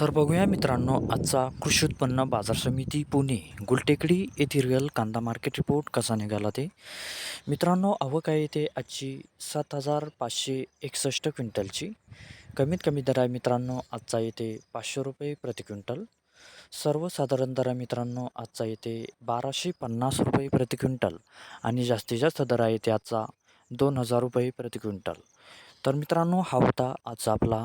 तर बघूया मित्रांनो आजचा कृषी उत्पन्न बाजार समिती पुणे गुलटेकडी येथील रिअल कांदा मार्केट रिपोर्ट कसा निघाला ते? मित्रांनो आवक आहे ते आजची सात हजार पाचशे एकसष्ट क्विंटलची. कमीत कमी दर आहे मित्रांनो आजचा येते पाचशे रुपये प्रति क्विंटल. सर्वसाधारण दर आहे मित्रांनो आजचा येते बाराशे पन्नास रुपये प्रति क्विंटल. आणि जास्तीत जास्त दर आहे ते आजचा दोन हजार रुपये प्रति क्विंटल. तर मित्रांनो हा होता आजचा आपला